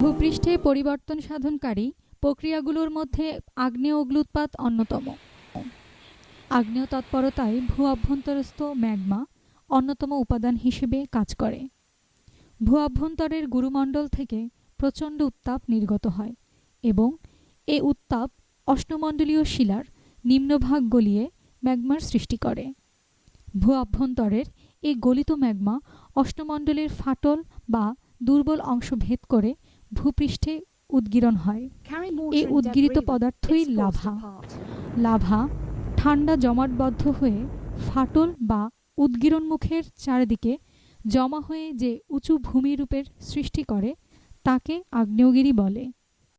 ভূপৃষ্ঠে পরিবর্তন সাধনকারী প্রক্রিয়াগুলোর মধ্যে আগ্নেয় অগ্নুৎপাত অন্যতম। আগ্নেয় তৎপরতায় ভূ অভ্যন্তরস্থ ম্যাগমা অন্যতম উপাদান হিসেবে কাজ করে। ভূ অভ্যন্তরের গুরুমণ্ডল থেকে প্রচণ্ড উত্তাপ নির্গত হয় এবং এ উত্তাপ অষ্ণমণ্ডলীয় শিলার নিম্নভাগ গলিয়ে ম্যাগমার সৃষ্টি করে। ভূ অভ্যন্তরের এই গলিত ম্যাগমা অষ্ণমণ্ডলের ফাটল বা দুর্বল অংশ ভেদ করে ভূপৃষ্ঠে উদ্গীরণ হয়। এই উদ্গিরিত পদার্থই লাভা। লাভা ঠান্ডা জমাটবদ্ধ হয়ে ফাটল বা উদ্গীরণমুখের চারিদিকে জমা হয়ে যে উঁচু ভূমিরূপের সৃষ্টি করে তাকে আগ্নেয়গিরি বলে।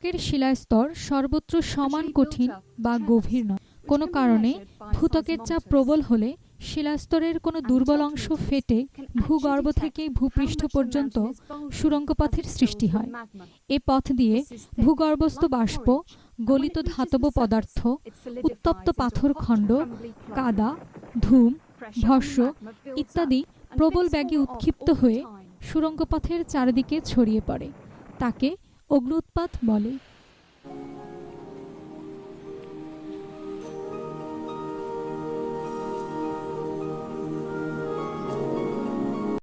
এর শিলাস্তর সর্বত্র সমান কঠিন বা গভীর নয়। কোনো কারণে ভূত্বকের চাপ প্রবল হলে শিলাস্তরের কোনো দুর্বল অংশ ফেটে ভূগর্ভ থেকে ভূপৃষ্ঠ পর্যন্ত সুড়ঙ্গপথের সৃষ্টি হয়। এ পথ দিয়ে ভূগর্ভস্থ বাষ্প গলিত ধাতব পদার্থ উত্তপ্ত পাথর খণ্ড কাদা ধূম ভস্য ইত্যাদি প্রবল ব্যাগে উৎক্ষিপ্ত হয়ে সুড়ঙ্গপথের চারিদিকে ছড়িয়ে পড়ে। তাকে অগ্নুৎপাত বলে।